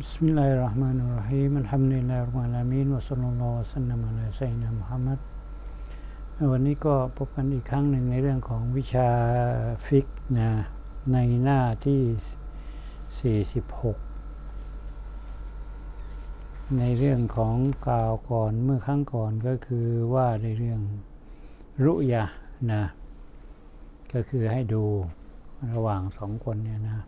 بسم الله الرحمن الرحيم الحمد لله رب العالمين وصلى الله وسلم على سيدنا محمد วันนี้ก็พบกันอีกครั้งหนึ่งในเรื่องของวิชาฟิกนะในหน้าที่ 46 ในเรื่องของกล่าวก่อนเมื่อครั้งก่อนก็คือว่าในเรื่องรุยะนะก็คือให้ดูระหว่างสองคนเนี่ยนะ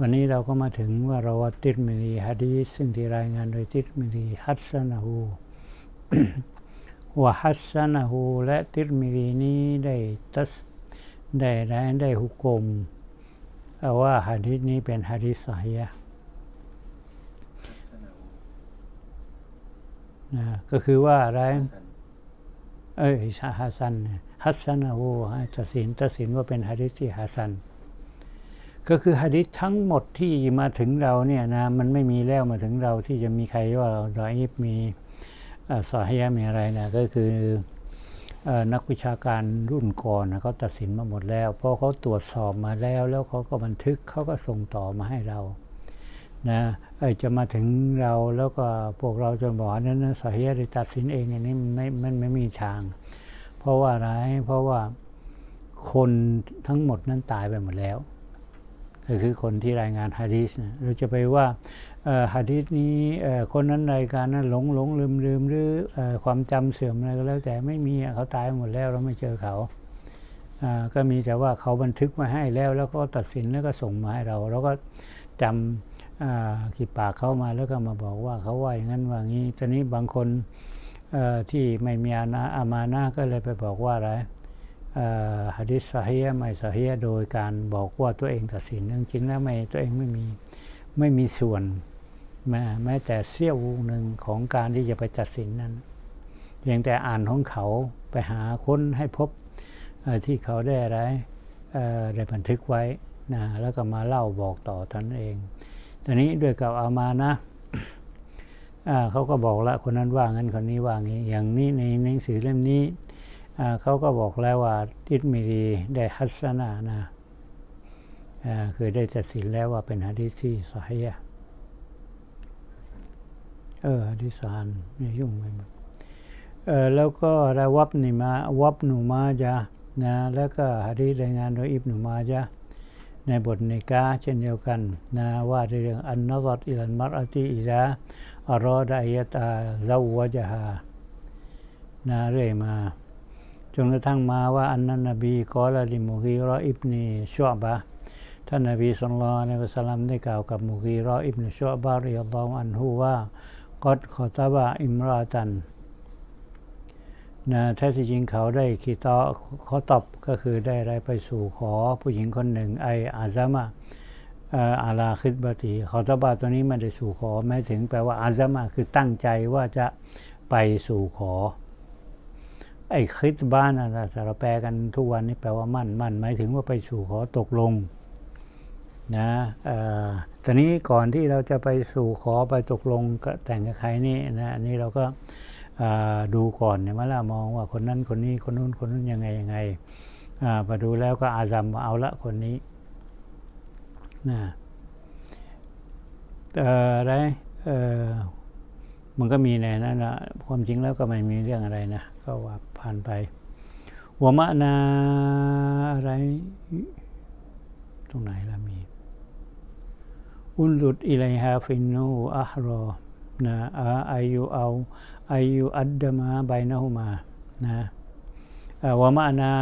วันนี้เราก็มาถึงว่าเราวติดมิรีฮะดีซึ่งที่รายงานโดยติดมิรีฮัสซานะฮูว่าฮัสซานะฮูและติดมิรีนี้ได้ตัสได้ได้ได้หุกกลมเอาว่าฮะดีนี้เป็นฮะดีสฮียะนะก็คือว่าอะไรเอ้ยฮัสซันฮัสซันนะฮูตัดสินตัดสินว่าเป็นฮะดีที่ฮัสซัน ก็คือฮะดิษทั้งหมดที่มาถึงเราเนี่ยนะมันไม่มีแล้วมาถึงเราที่จะมีใครว่าดอยฟมีสอฮียะมีอะไรนะก็คืออนักวิชาการรุ่นก่อนนะเขาตัดสินมาหมดแล้ว เพราะเขาตรวจสอบมาแล้ว แล้วเขาก็บันทึกเขาก็ส่งต่อมาให้เรานะจะมาถึงเราแล้วก็พวกเราจะบอกนั้นนะสอฮียะได้ตัดสินเองอันนี้มันไม่มันไม่มีทาง เพราะว่าอะไรเพราะว่าคนทั้งหมดนั้นตายไปหมดแล้ว ก็คือคนที่รายงานฮะดีษนะเราจะไปว่าฮะดีษนี้คนนั้นรายการนั้นหลงหลงลืมลืมหรืออความจำเสื่อมอะไรก็แล้วแต่ไม่มีเขาตายหมดแล้วเราไม่เจอเขาก็มีแต่ว่าเขาบันทึกมาให้แล้วแล้วก็ตัดสินแล้วก็ส่งมาให้เราเราก็จำขีดปากเขามาแล้วก็มาบอกว่าเขาว่าอย่างนั้นว่างี้ตอนนี้บางคนที่ไม่มีอานาอามานะก็เลยไปบอกว่าอะไร ฮะดิษซอฮียไม่ซอฮียโดยการบอกว่าตัวเองตัดสินจริงๆแล้วไม่ตัวเองไม่มีไม่มีส่วนแม้แม้แต่เสี้ยวหนึ่งของการที่จะไปตัดสินนั้นเพียงแต่อ่านของเขาไปหาค้นให้พบที่เขาได้อะไรได้บันทึกไว้นะแล้วก็มาเล่าบอกต่อตนเองตอนนี้ด้วยกับอามานะเขาก็บอกละคนนั้นว่างั้นคนนี้ว่างี้ อย่างนี้ในหนังสือเล่มนี้ เขาก็บอกแล้วว่าติดมิรีได้ฮัสซานะคือได้ตัดสินแล้วว่าเป็นฮะดีษที่สอฮียเออฮะดีษสานไม่ยุ่งไปหมดเออแล้วก็ระวับนิมาวับหนูมาจานะแล้วก็ฮะดีษรายงานโดยอิบนุมาจาในบทในกาเช่นเดียวกันนะว่าในเรื่องอันนซัดอิลันมัรอติอิลาอารอดะยตาซาวะจฮานะเรื่อยมา จนกระทั่งมาว่าอันนั้นนบีกอลาลิมุกีรออิบนีชัวบะท่านนบีสุลต่านในวะสลลัมได้กล่าวกับมุกีรออิบนีชัวบะริยัลลอฮอันฮูว่ากอดขอตบะอิมราตันนะแท้ที่จริงเขาได้คีตอขอตอบก็คือได้ไรไปสู่ขอผู้หญิงคนหนึ่งไออาซามะอ่ออาลาคิดบติขอตบะตัวนี้มันได้สู่ขอหมายถึงแปลว่าอาซามะคือตั้งใจว่าจะไปสู่ขอ ไอ้คิดบ้านนะถ้าเราแปลกันทุกวันนี้แปลว่ามั่นมั่นหมายถึงว่าไปสู่ขอตกลงนะตอนนี้ก่อนที่เราจะไปสู่ขอไปตกลงแต่งกับใครนี่นะอันนี้เราก็ดูก่อนเนี่ยมาละมองว่าคนนั้นคนนี้คนนู้นคนนู้นยังไงยังไงอ่าดูแล้วก็อาซัมเอาละคนนี้นะเอ่ออะไรเอ่อ มันก็มีในนั้นนะความจริงแล้วก็ไม่มีเรื่องอะไรนะ ก็ว่าผ่านไปหัวมะนาอะไร ตรงไหนละมี อุนลุดอิไลฮาฟินนูอัฮรอนะอาอายุเอาอายุอัดดมาไบนะฮุมานะวะมะนา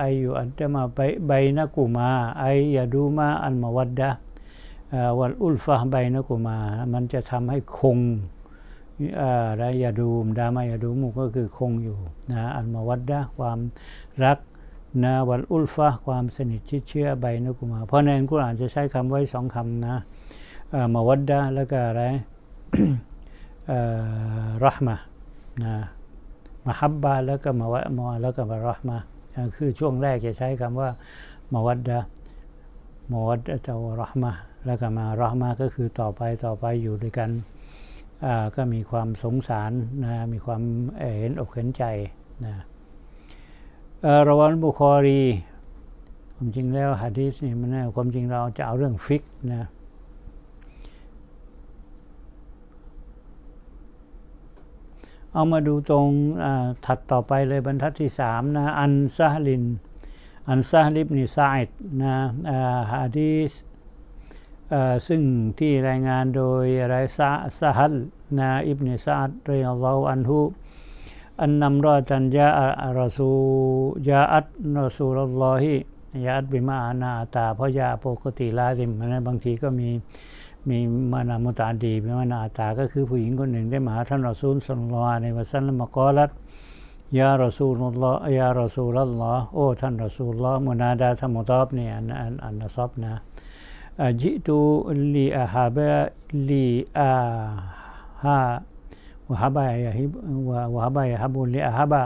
อายุอัดดมาไบไบนะกุมาอายาดูมาอันมาวัดดะวัลอุลฟะไบนะกุมา มันจะทำให้คง อะไรยาดูมดามายาดูมุก็คือคงอยู่นะอันมาวัดดะความรักนะวัลอุลฟะความสนิทชิดเชื่อใบนุกุมา เพราะในอัลกุรอานจะใช้คำไว้สองคำนะมาวัดดะแล้วก็อะไรรหมะนะมาฮับบะแล้วก็มาวะมาแล้วก็มารหมะคือช่วงแรกจะใช้คำว่ามาวัดดะมาวัดดะจะรหมะแล้วก็มารหมะก็คือต่อไปต่อไปอยู่ด้วยกัน ก็มีความสงสารนะมีความเห็นอกเห็นใจนะรวันบุคอรีความจริงแล้วฮะดีษนี่มันความจริงเราจะเอาเรื่องฟิกนะเอามาดูตรงถัดต่อไปเลยบรรทัดที่สามนะอันซาลิน อันซาลิบนิซาอิดนะฮะดีษ ซึ่งที่รายงานโดยไรซาซาฮัลนะอิบนิซาดรอยอัลลอฮอันฮุอันนำรอจันยาอัรอซูยาอัตรอซูลลอฮิยาอัตบิมาอานาตา เพราะยาปกติลาดิมนะบางทีก็มีมีมานามุตาดีมีมานาตา ก็คือผู้หญิงคนหนึ่งได้มาหาท่านรอซูลสัลลัลลอฮุอะลัยฮิวะซัลลัมกอลัดยารอซูลลอยารอซูลลอโอ้ท่านรอซูลลอมุนาดาธรรมตอบเนี่ยอันอันอันนซอบนะ อาจิตุลีอาฮาบะลีอาฮาวะฮาบะยฮิบวะวะฮาบะยฮับุลีอาฮาบะ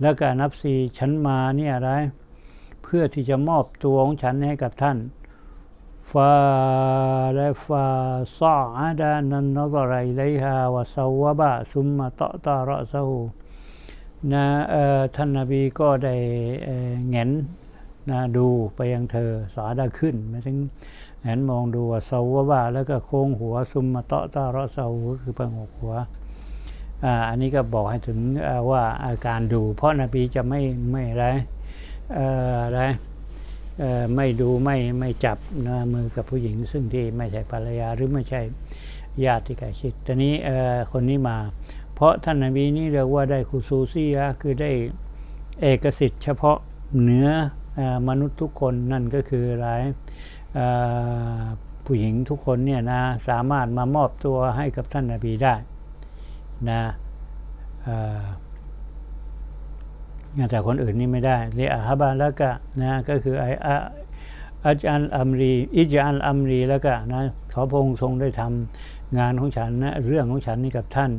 แล้วก็นับซีฉันมาเนี่ยอะไร เพื่อที่จะมอบตัวของฉันให้กับท่านฟาและฟาซาอาดานันนซรอิลัยฮาวะซาวะบะซุมมะตะตะรอซะฮูนะท่านนาบีก็ได้เงนนะดูไปยังเธอสาดาขึ้นหมายถึง แงนมองดูว่าเซาวะบะแล้วก็โค้งหัวซุมมาเตาะตาเราะเซาก็คือประงกหัวอันนี้ก็บอกให้ถึงว่าอาการดู เพราะนบีจะไม่ไม่ไรเอ่ออะไรไม่ดูไม่ไม่จับนะมือกับผู้หญิง ซึ่งที่ไม่ใช่ภรรยาหรือไม่ใช่ญาติที่ใกล้ชิดตอนนี้คนนี้มา เพราะท่านนบีนี่เรียกว่าได้คุซูซียะคือได้เอกสิทธิ์เฉพาะเหนืออมนุษย์ทุกคนนั่นก็คืออะไร ผู้หญิงทุกคนเนี่ยนะสามารถมามอบตัวให้กับท่านนบีได้นะแต่คนอื่นนี่ไม่ได้เรียอาฮบาแล้วก็นะก็คือไออะอัจอัลอัมรีอิจอัลอัมรีแล้วก็นะขอพระองค์ทรงได้ทำงานของฉันนะเรื่องของฉันนี่กับท่าน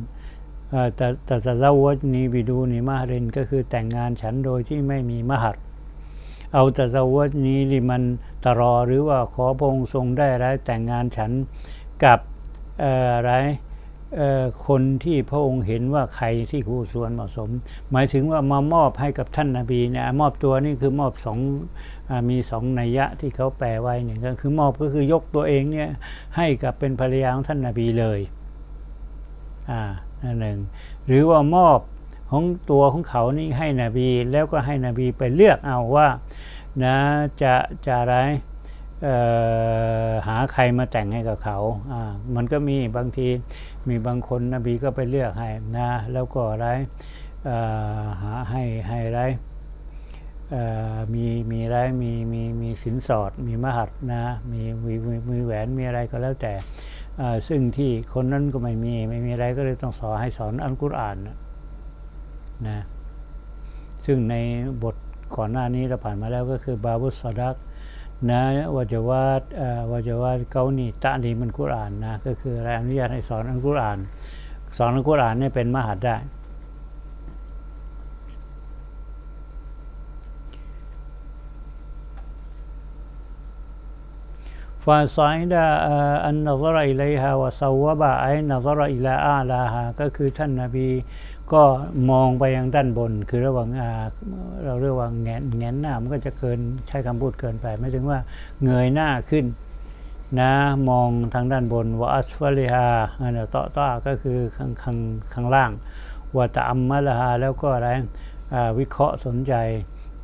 แต่แต่เล่าว่านีบิดูนีมาฮรินก็คือแต่งงานฉันโดยที่ไม่มีมหัด เอาแต่จะว่านี้ลิมันตรอหรือว่าขอพระองค์ทรงได้ไรแต่งงานฉันกับอะไรคนที่พระองค์เห็นว่าใครที่คู่ส่วนเหมาะสม หมายถึงว่ามามอบให้กับท่านนาบีเนี่ยมอบตัวนี่คือมอบสองอมีสองนัยยะที่เขาแปลไว้เนี่ยก็คือมอบก็คือยกตัวเองเนี่ยให้กับเป็นภรรยาของท่านนาบีเลยอ่าหนึ่งหรือว่ามอบ ของตัวของเขานี่ให้นบีแล้วก็ให้นบีไปเลือกเอาว่านะจะจะอะไรหาใครมาแต่งให้กับเขาอ่ามันก็มีบางทีมีบางคนนบีก็ไปเลือกให้นะแล้วก็อะไรหาให้ให้ไรมีมีไรมีมีมีสินสอด มีมหัดนะมีมีมีแหวนมีอะไรก็แล้วแต่อ่าซึ่งที่คนนั้นก็ไม่มีไม่มีอะไรก็เลยต้องสอนให้สอนอัลกุรอานนะ นะซึ่งในบทก่อนหน้านี้เราผ่านมาแล้วก็คือบาบุสซอดักนะวาจาวาดเอ่อวาจาวาดเกานีตะลีมันกุรอานนะก็คืออะไรอนุญาตให้สอนอัลกุรอาน สอนอัลกุรอานเนี่ยเป็นมหัดได้ فصعد أن نظر إليها وصوب أي نظر إلى أعلاها ก็คือท่านนาบี ก็มองไปยังด้านบน คือระหว่างเราเรียกว่าแงนแงนหน้ามันก็จะเกินใช้คำพูดเกินไปไม่ถึงว่าเงยหน้าขึ้นนะมองทางด้านบนวะอัสฟาลิฮาอันเนตอตอก็คือข้างข้างข้างล่างวะตะอัมมะลาฮาแล้วก็อะไรวิเคราะห์สนใจ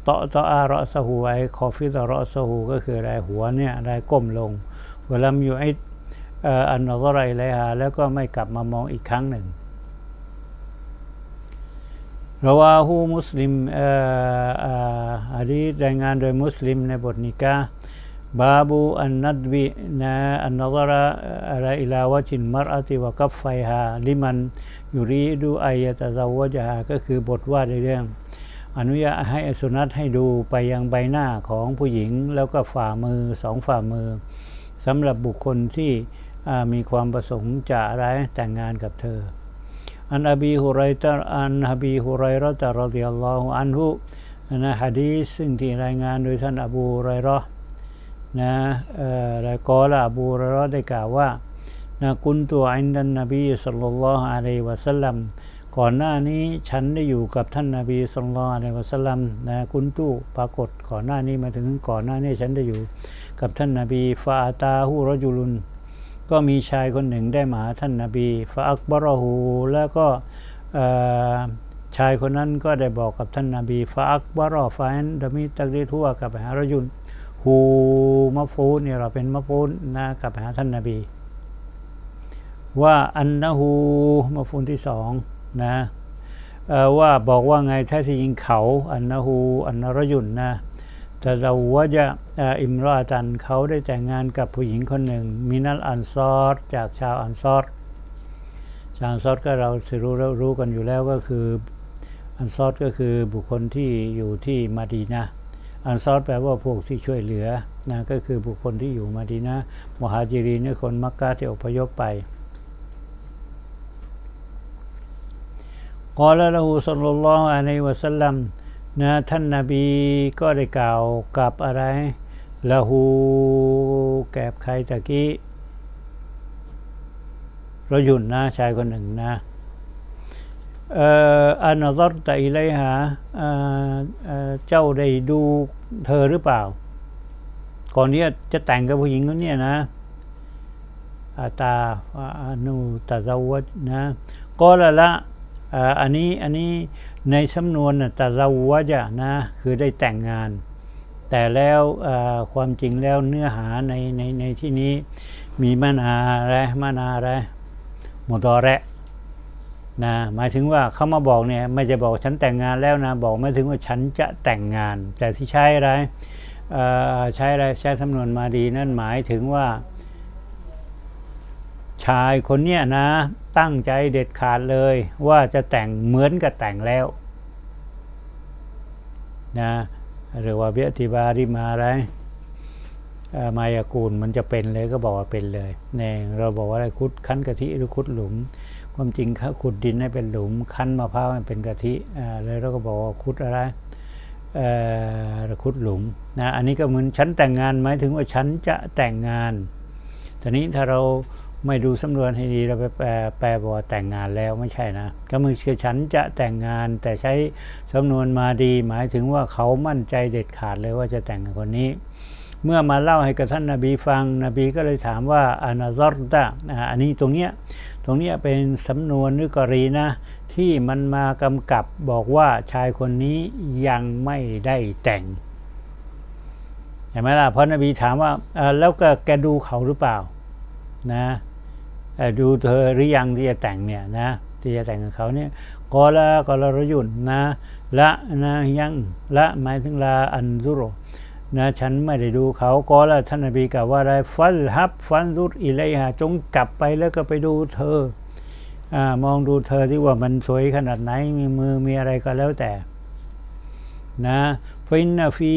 ตอตออารอสหูไอคอฟิตรอสหูก็คืออะไรหัวเนี่ยอะไรก้มลงเวลาอยู่ไออันนก็ไรเลยฮะแล้วก็ไม่กลับมามองอีกครั้งหนึ่ง วาหูมุสลิมเอ่ออ่อฮะดีษรายงานโดยมุสลิมในบทนิกาบาบูอันนัดวินะอันนกระอะไรอิลาวะจินมารอติวะกับไฟฮาลิมันยูรีดูอายะตะซาวะจาก็คือบทว่าในเรื่อง อนุญาตให้สุนัตให้ดูไปยังใบหน้าของผู้หญิงแล้วก็ฝ่ามือสองฝ่ามือสำหรับบุคคลที่มีความประสงค์จะอะไรแต่งงานกับเธอ อันอบีฮุไรตะอันอบีฮุไรระตะรอดิยัลลอฮุอันฮุนะฮะดีษซึ่งที่รายงานโดยท่านอบูไรราะนะเอ่อและกอละอบูไรราะได้กล่าวว่านะกุนตัวอินดันนบีสัลลัลลอฮุอะลัยวะสัลลัมก่อนหน้านี้ฉันได้อยู่กับท่านนาบีสุลต่านในวัสลัมนะกุนตุปรากฏก่อนหน้านี้มาถึงก่อนหน้านี้ฉันได้อยู่กับท่านนาบีฟาอาตาหูรจุลุน ก็มีชายคนหนึ่งได้มาหาท่านนาบีฟาอักบรอหูแล้วก็ชายคนนั้นก็ได้บอกกับท่านนาบีฟาอักบรอฟานดามิตักดีทั่วกับหารยุนฮูมะฟูนเนี่ยเราเป็นมะฟูนนะกับหาท่านนาบี ว่าอันนะฮูมะฟูนที่สองนะว่าบอกว่าไงแท้ที่จริงเขาอันนะฮูอันนรยุนนะ แต่เราว่าจะอิมรอตันเขาได้แต่งงานกับผู้หญิงคนหนึ่ง มินัลอันซอรจากชาวอันซอรชาวอันซอดก็เราถือรู้รู้กันอยู่แล้วก็คือ อันซอดก็คือบุคคลที่อยู่ที่มาดีนะอันซอดแปลว่าพวกที่ช่วยเหลือนะก็คือบุคคลที่อยู่มาดีนะมหาจิรีนี่คนมักกะที่อพยพไปกอลละหูสัลลัลลอฮุอะลัยวะสัลลัม นะท่านนาบีก็ได้กล่าวกับอะไรละหูแกบใครตะกี้รยุนนะชายคนหนึ่งนะเอออันซอรตะอิไลหาเออเอ่อเจ้าได้ดูเธอหรือเปล่า ก่อนที่จะแต่งกับผู้หญิงคนนี้นะอาตาอานูตาซาวัดนะก็ละละอันนี้อันนี้ ในสำนวนน่ะตาซาวะจะนะคือได้แต่งงาน แต่แล้วความจริงแล้วเนื้อหาในในในที่นี้มีมานาอะไรมานาอะไรมอตอแระนะหมายถึงว่าเขามาบอกเนี่ยไม่จะบอกฉันแต่งงานแล้วนะบอกไม่ถึงว่าฉันจะแต่งงาน แต่ที่ใช้อะไรใช้อะไรใช้สำนวนมาดีนั่นหมายถึงว่า ชายคนเนี้ยนะตั้งใจเด็ดขาดเลยว่าจะแต่งเหมือนกับแต่งแล้วนะหรือว่าเบียติบาริมาอะไรอ่อมายากูลมันจะเป็นเลยก็บอกว่าเป็นเลยเนี่ยเราบอกว่าอะไรคุดคั้นกะทิหรือคุดหลุม ความจริงเขาขุดดินให้เป็นหลุม คั้นมะพร้าวให้เป็นกะทิอ่าเลยเราก็บอกว่าคุดอะไรเอ่อคุดหลุมนะอันนี้ก็เหมือนฉันแต่งงานหมายถึงว่าฉันจะแต่งงานทีนี้ถ้าเรา ไม่ดูสำนวนให้ดีเราไปแปลแปลบอกว่าแต่งงานแล้วไม่ใช่นะก็มือคือฉันจะแต่งงานแต่ใช้สำนวนมาดี หมายถึงว่าเขามั่นใจเด็ดขาดเลยว่าจะแต่งกับคนนี้ เมื่อมาเล่าให้กับท่านนาบีฟังนบีก็เลยถามว่าอานาซอรตะอ่าอันนี้ตรงเนี้ยตรงเนี้ยเป็นสำนวนนึกกรีนะที่มันมากำกับบอกว่าชายคนนี้ยังไม่ได้แต่งเห็นไหมล่ะเพราะนบีถามว่าแล้วก็แกดูเขาหรือเปล่านะ ดูเธอหรือยังที่จะแต่งเนี่ยนะที่จะแต่งกับเขาเนี่ยกอละกอละรยุนนะละนะยังละหมายถึงลาอันซุโรนะฉันไม่ได้ดูเขาก็แล้วท่านนบีกล่าวว่าอะไรฟัลฮับฟันรุดอิเลหาจงกลับไปแล้วก็ไปดูเธออมองดูเธอที่ว่ามันสวยขนาดไหนมีมือมีอะไรก็แล้วแต่นะฟินนฟี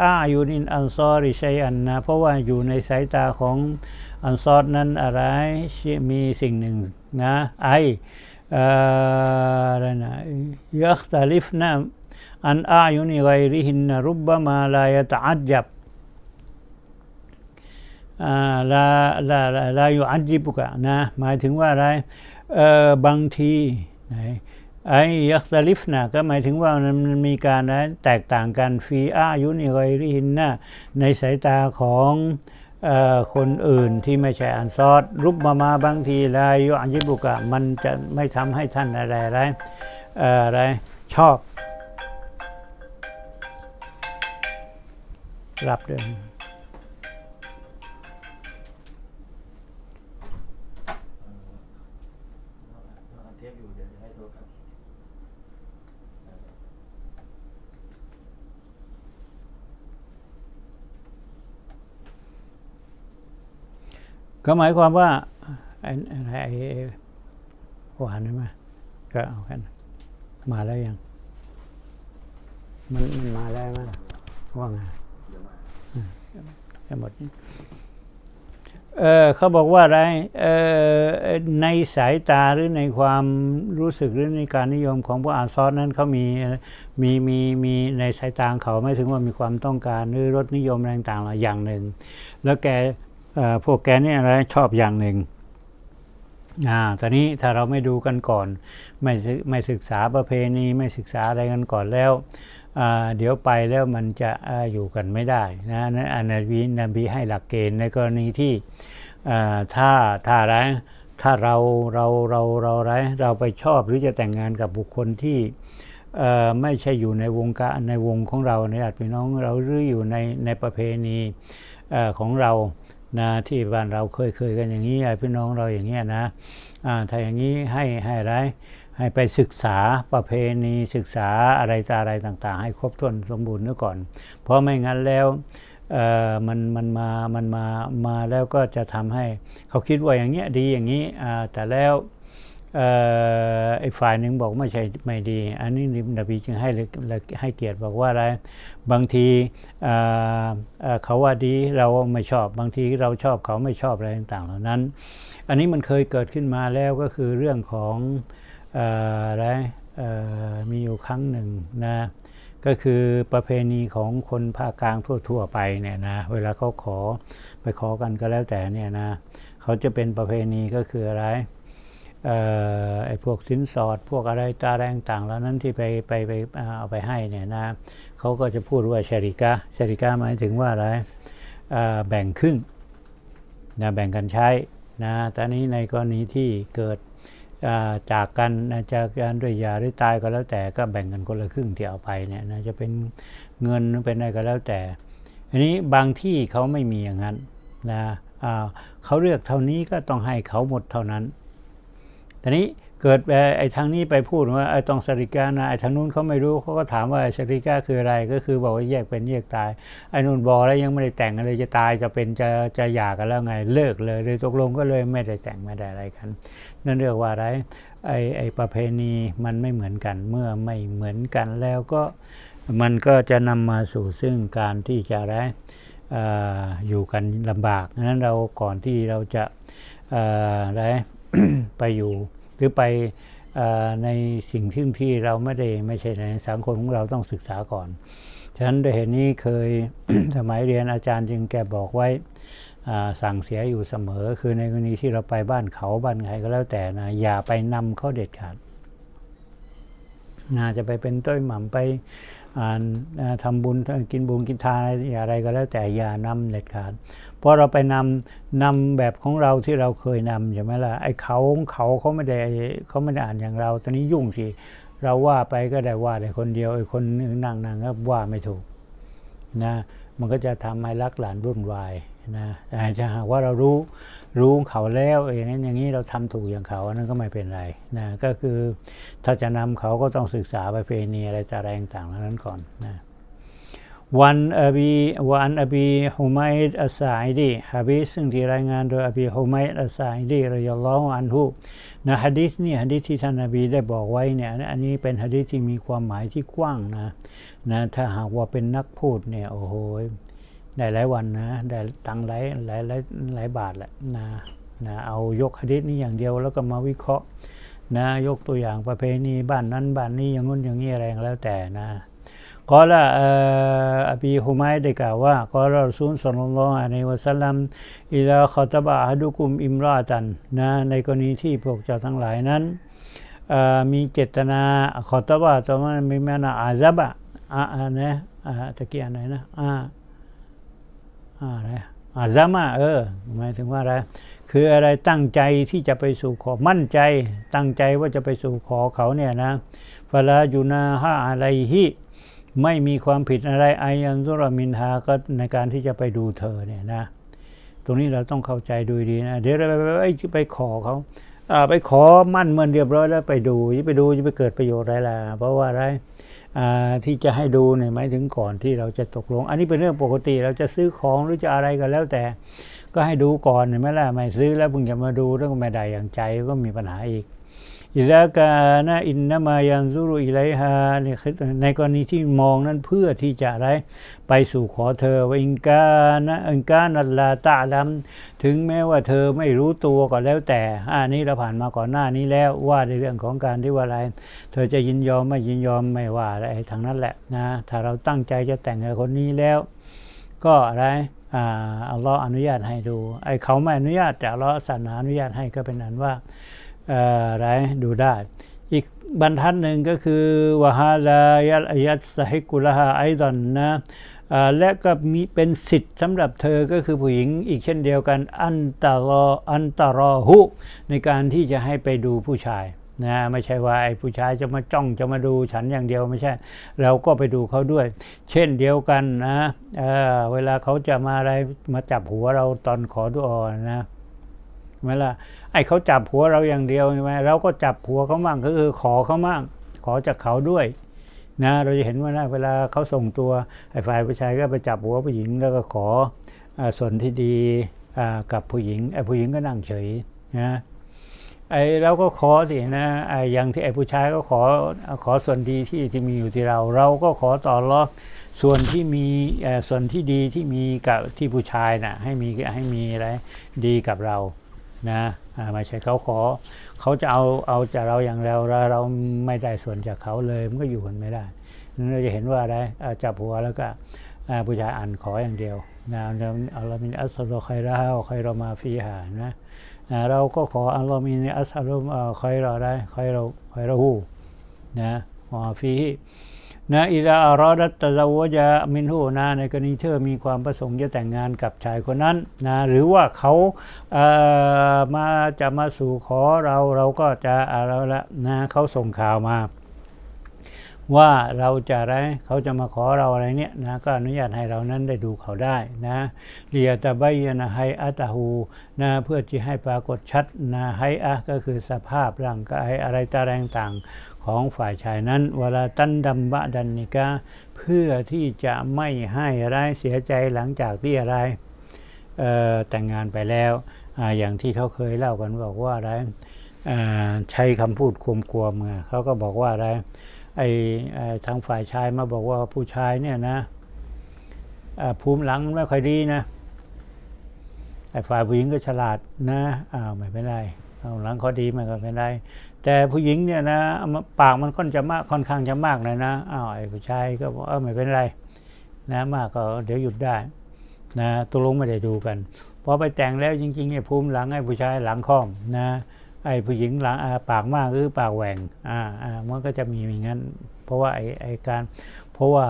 อายูนินอันซอริชัยอันนะเพราะว่าอยู่ในสายตาของ อันซอรนั้นอะไรมีสิ่งหนึ่งนะไออะไรนะยัคตาลิฟนะอันอายุนิไกริหินนรุบบมาลายตะอัจจับลาลาลาอยู่อัจจิบุกะนะหมายถึงว่าอะไรเอ่อบางทีไหนไอ้ยักษ์ลิฟนะก็หมายถึงว่ามันมีการนะแตกต่างกันฟีอายุนิไกริหินนะในสายตาของ คนอื่นที่ไม่ใช่อันซอดรุบมามาบางทีลายุอัจจิบุกะมันจะไม่ทำให้ท่านอะไรอะไรเอ่ออะไรชอบรับด้วยเทปอยู่เดี๋ยวจะให้โทรกลับ ก็หมายความว่าไอ้ไอ้หวานนี่ไหมก็เอากันมาแล้วยัง มันมันมาแล้วไหมล่ะว่าไงยวมาจะหมดนี่เออเขาบอกว่าอะไรเออในสายตาหรือในความรู้สึกหรือในการนิยมของพวกอาซอสนั้นเขามีมีมีมีในสายตาของเขาไม่ถึงว่ามีความต้องการหรือรสนิยมอะไรต่างๆอย่างหนึ่ง แล้วแก พวกแกนี่อะไรชอบอย่างหนึ่งอ่าตอนนี้ถ้าเราไม่ดูกันก่อน ไม่ศึกไม่ศึกษาประเพณีไม่ศึกษาอะไรกันก่อนแล้วเดี๋ยวไปแล้วมันจะอยู่กันไม่ได้นะนั้นอันนบีนบีให้หลักเกณฑ์ในกรณีที่ถ้าถ้าอะไรถ้าเราเราเราเราไรเราไปชอบหรือจะแต่งงานกับบุคคลที่ไม่ใช่อยู่ในวงการในวงของเราในญาติพี่น้องเราหรืออยู่ในในประเพณีของเรา นะที่บ้านเราเคยเคยกันอย่างนี้พี่น้องเราอย่างเงี้ยนะถ้าอย่างนี้ให้ให้ไรให้ไปศึกษาประเพณีศึกษาอะไรต่อะไรต่าง ๆ ให้ครบถ้วนสมบูรณ์ซะก่อน เพราะไม่งั้นแล้วมันมันมามันมามาแล้วก็จะทำให้เขาคิดว่าอย่างเงี้ยดีอย่างนี้แต่แล้ว อ่อไอ้ฝ่ายหนึ่งบอกไม่ใช่ไม่ดี อันนี้นบีจึงให้เลยให้เกียรติบอกว่าอะไรบางทีเขาว่าดีเราไม่ชอบบางทีเราชอบเขาไม่ชอบอะไรต่างๆ เหล่านั้น อันนี้มันเคยเกิดขึ้นมาแล้วก็คือเรื่องของอะไรมีอยู่ครั้งหนึ่งนะก็คือประเพณีของคนภาคกลางทั่ว ๆ ไปเนี่ยนะเวลาเขาขอไปขอกันก็แล้วแต่เนี่ยนะเขาจะเป็นประเพณีก็คืออะไร ไอ้พวกสินสอด พวกอะไรตาแรงต่างแล้วนั้นที่ไปไปไปเอาไปให้เนี่ยนะเขาก็จะพูดว่าชริกาชริกาหมายถึงว่าอะไรแบ่งครึ่งนะแบ่งกันใช้นะตอนนี้ในกรณีที่เกิดจากกันนะจากการด้วยยาหรือตายก็แล้วแต่ก็แบ่งกันคนละครึ่งที่เอาไปเนี่ยนะจะเป็นเงินเป็นอะไรก็แล้วแต่ อันนี้บางที่เขาไม่มีอย่างนั้นนะเขาเลือกเท่านี้ก็ต้องให้เขาหมดเท่านั้น ทีนี้เกิดไอ้ทางนี้ไปพูดว่าไอ้ตองสริกานะไอ้ทางนู้นเขาไม่รู้เขาก็ถามว่าสริกาคืออะไรก็คือบอกว่าแยกเป็นแยกตายไอ้นู่นบอกแล้วยังไม่ได้แต่งอะไรจะตายจะเป็นจะจะหย่ากันแล้วไงเลิกเลยเลยตกลงก็เลยไม่ได้แต่งไม่ได้อะไรกัน นั่นเรียกว่าอะไรไอ้ไอ้ประเพณีมันไม่เหมือนกันเมื่อไม่เหมือนกันแล้วก็มันก็จะนำมาสู่ซึ่งการที่จะอะไรอยู่กันลำบากนั้นเราก่อนที่เราจะอะไร ไปอยู่ หรือไปอในสิ่งที่ที่เราไม่ได้ไม่ใช่ในสังคมของเราต้องศึกษาก่อน ฉะนั้นด้วยเหตุนี้เคยสมัยเรียนอาจารย์จึงแกบอกไว้สั่งเสียอยู่เสมอ คือในกรณีที่เราไปบ้านเขาบ้านใครก็แล้วแต่นะอย่าไปนำเขาเด็ดขาดนาจะไปเป็นต้อยหม่ำไปอ่านอ่าทำบุญกินบุญกินทานอะไรก็แล้วแต่อย่านำเด็ดขาด เพราะเราไปนำนำแบบของเราที่เราเคยนำใช่ไหมล่ะไอ้เขาของเขาเขาไม่ได้เขาไม่ได้อ่านอย่างเรา ตอนนี้ยุ่งสิเราว่าไปก็ได้ว่าแต่คนเดียวไอ้คนนึงนั่งนั่งก็ว่าไม่ถูกนะมันก็จะทำให้รักหลานรุ่นวายนะแต่หากว่าเรารู้รู้เขาแล้วอย่างนั้นอย่างนี้เราทำถูกอย่างเขาอันนั้นก็ไม่เป็นไรนะก็คือถ้าจะนำเขาก็ต้องศึกษาประเพณีอะไรต่างต่างๆเหล่านั้นก่อนนะ วันอบีวันอบีฮุมัยดอัสซาอิดีฮะดีษซึ่งที่รายงานโดยอบีฮุมัยดอัสซาอิดีรอยลลอฮุอันฮุนะฮะดีษนี่ฮะดีษที่ท่านนบีได้บอกไว้เนี่ยอันนี้เป็นฮะดีษที่มีความหมายที่กว้างนะนะถ้าหากว่าเป็นนักพูดเนี่ยโอ้โหได้หลายวันนะได้ตังหลายหลายหลายหลายบาทแหละนะนะเอายกหะดิษนี้อย่างเดียวแล้วก็มาวิเคราะห์นะยกตัวอย่างประเพณีบ้านนั้นบ้านนี้อย่างงู้นอย่างนี้อะไรแล้วแต่นะ ก็ละเอ่ออบีฮุมัยได้กล่าวว่าก็รอซูลสลลัลลอฮุอะลัยวะสัลลัมอิลาคอตบะอะดุกุมอิมราตันนะในกรณีที่พวกเจ้าทั้งหลายนั้นมีเจตนาขอตบะตัวมันมีแม่นาอาซับะอ่านะตะเกี้อันไหนนะอ่าอ่าอะไรอาซามะเออหมายถึงว่าอะไรคืออะไรตั้งใจที่จะไปสู่ขอมั่นใจ ตั้งใจว่าจะไปสู่ขอเขาเนี่ยนะฟาลายูนาฮาอะไรฮิ ไม่มีความผิดอะไรไอยันซุรมินฮาก็ในการที่จะไปดูเธอเนี่ยนะ ตรงนี้เราต้องเข้าใจดูดีนะเดี๋ยวเราไปไปไปไปขอเขาไปขอมั่นเมื่อเรียบร้อยแล้วไปดูจะไปดูจะไปเกิดประโยชน์อะไรล่ะเพราะว่าอะไรที่จะให้ดูเนี่ยหมายถึงก่อนที่เราจะตกลง อันนี้เป็นเรื่องปกติเราจะซื้อของหรือจะอะไรก็แล้วแต่ ก็ให้ดูก่อนเห็นไหมล่ะไม่ซื้อแล้วเพิ่งจะมาดูแล้วก็ไม่ได้อย่างใจก็มีปัญหาอีก อิซากานะอินนามายันซุรุอิไลฮาเนี่ยในกรณีที่มองนั้นเพื่อที่จะอะไรไปสู่ขอเธอว่าอิงกานะอิงกานัลลาตะลัมถึงแม้ว่าเธอไม่รู้ตัวก็แล้วแต่อันนี้เราผ่านมาก่อนหน้านี้แล้วว่าในเรื่องของการที่ว่าอะไร เธอจะยินยอมไม่ยินยอมไม่ว่าอะไรทางนั้นแหละนะถ้าเราตั้งใจจะแต่งกับคนนี้แล้ว ก็อะไรอ่าอัลลอฮ์อนุญาตให้ดูไอ้เขาไม่อนุญาตแต่อัลลอฮ์ศาสนาอนุญาตให้ก็เป็นอันว่า อะไรดูได้ อีกบรรทัดหนึ่งก็คือวะฮาลายัลอายัตสฮิกุลฮาไอดอนนะและก็มีเป็นสิทธิ์สำหรับเธอก็คือผู้หญิงอีกเช่นเดียวกันอันตรออันตรอหุในการที่จะให้ไปดูผู้ชายนะไม่ใช่ว่าไอ้ผู้ชายจะมาจ้องจะมาดูฉันอย่างเดียวไม่ใช่ เราก็ไปดูเขาด้วย เช่นเดียวกันนะเเวลาเขาจะมาอะไรมาจับหัวเราตอนขอดุอานะ เวลาไอ้เขาจับหัวเราอย่างเดียวใช่ไหมเราก็จับหัวเขามั่งก็คือขอเขามั่งขอจากเขาด้วยนะเราจะเห็นว่านะเวลาเขาส่งตัวไอ้ฝ่ายผู้ชายก็ไปจับหัวผู้หญิงแล้วก็ขออส่วนที่ดีกับผู้หญิงไอ้ผู้หญิงก็นั่งเฉยนะไอ้เราก็ขอสินะไอ้อย่างที่ไอ้ผู้ชายก็ขอขอส่วนดีที่ที่มีอยู่ที่เรา เราก็ขอต่อรองส่วนที่มีส่วนที่ดีที่มีกับที่ผู้ชายน่ะให้มีให้มีอะไรดีกับเรา นะอ่าไม่ใช่เขาขอเขาจะเอาเอาจากเราอย่างเราเราเราไม่ได้ส่วนจากเขาเลยมันก็อยู่กันไม่ได้นั้นเราจะเห็นว่าอะไรจับหัวแล้วก็ผู้ชายอ่านขออย่างเดียวนะอัลลอฮ์มินอัสลอคอยราคอยเรามาฟีหานะนะเราก็ขออัลลอฮ์มินอัสลอคอยเราได้คอยเราคอยเราหูนะมาฟี นะอิดาอารอดัตตะซาวจะมินหูนะในกรณีเธอมีความประสงค์จะแต่งงานกับชายคนนั้นนะหรือว่าเขาเอ่อมาจะมาสู่ขอเราเราก็จะเอาละนะเขาส่งข่าวมาว่าเราจะอะไรเขาจะมาขอเราอะไรเนี่ยนะก็อนุญาตให้เรานั้นได้ดูเขาได้นะเรียตะบยนะไฮอัตหูนะเพื่อที่ให้ปรากฏชัดนะไฮอะก็คือสภาพร่างกายอะไรตาแรงต่าง ของฝ่ายชายนั้นเวลาตันดัมบะดันนิกาเพื่อที่จะไม่ให้อะไรายเสียใจหลังจากที่อะไรแต่งงานไปแล้วออย่างที่เขาเคยเล่ากันบอกว่าอะไรใช้คำพูดควมกวมๆไงเขาก็บอกว่าอะไรไอ้ไอทางฝ่ายชายมาบอกว่าผู้ชายเนี่ยนะภูมิหลังไม่ค่อยดีนะไอ้ฝ่ายผู้หญิงก็ฉลาดนะอ้าวไม่เป็นไรเอาหลังเขาดีมันก็เป็นไร แต่ผู้หญิงเนี่ยนะปากมันค่อนจะมากค่อนข้างจะมากเลยนะอ้าวไอ้ผู้ชายก็บอกเออไม่เป็นไรนะมากก็เดี๋ยวหยุดได้นะตกลงไม่ได้ดูกันพอไปแต่งแล้วจริงๆเนี่ยภูมิหลังไอ้ผู้ชายหลังค่อมนะไอ้ผู้หญิงหลังปากมากหรือปากแหว่งอ่าอ่ามันก็จะมีอย่างนั้น เพราะว่าไอ้ไอ้การเพราะว่า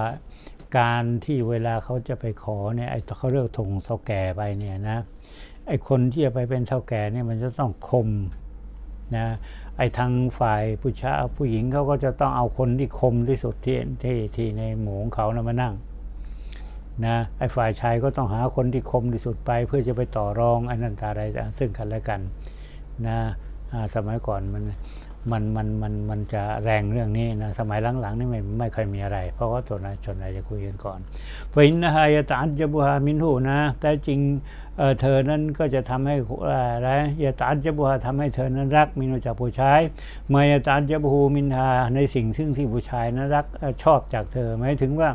การที่เวลาเขาจะไปขอเนี่ยไอ้เขาเรียกถงเท่าแก่ไปเนี่ยนะไอ้คนที่จะไปเป็นเท่าแก่เนี่ยมันจะต้องคมนะ ไอ้ทางฝ่ายผู้ชายผู้หญิงเขาก็จะต้องเอาคนที่คมที่สุดที่ที่ที่ในหมู่ของเขานะมานั่งนะไอ้ฝ่ายชายก็ต้องหาคนที่คมที่สุดไป เพื่อจะไปต่อรองอันนั้นอะไรซึ่งกันและกันนะสมัยก่อนมัน มันมันมันมันจะแรงเรื่องนี้นะสมัยหลังๆนี่ไม่ไม่ค่อยมีอะไร เพราะว่าส่วนใหญ่ส่วนใหญ่จะคุยกันก่อนฟอินนะฮายตานจะบุฮามินหูนะ แต่จริงเออเธอนั้นก็จะทำให้อะไรยะตานจะบุฮาทำให้เธอนั้นรักมินจากผู้ชายมายะตานจะบุฮูมินฮาในสิ่งซึ่งที่ผู้ชายนั้นรักชอบจากเธอหมายถึงว่า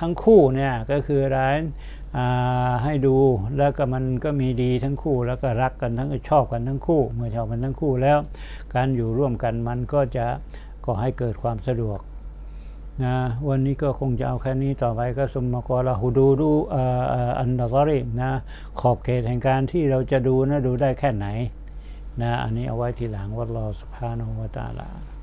ทั้งคู่เนี่ยก็คือรอ่าให้ดูแล้วก็มันก็มีดีทั้งคู่แล้วก็รักกันทั้งชอบกันทั้งคู่ เมื่อชอบกันทั้งคู่แล้ว การอยู่ร่วมกันมันก็จะก่อให้เกิดความสะดวกนะวันนี้ก็คงจะเอาแค่นี้ต่อไปก็สมมกรหูดูดูอันดับรินะขอบเขตแห่งการที่เราจะดูนะดูได้แค่ไหนนะอันนี้เอาไว้ทีหลังวัดรอสุภาโนวตาลา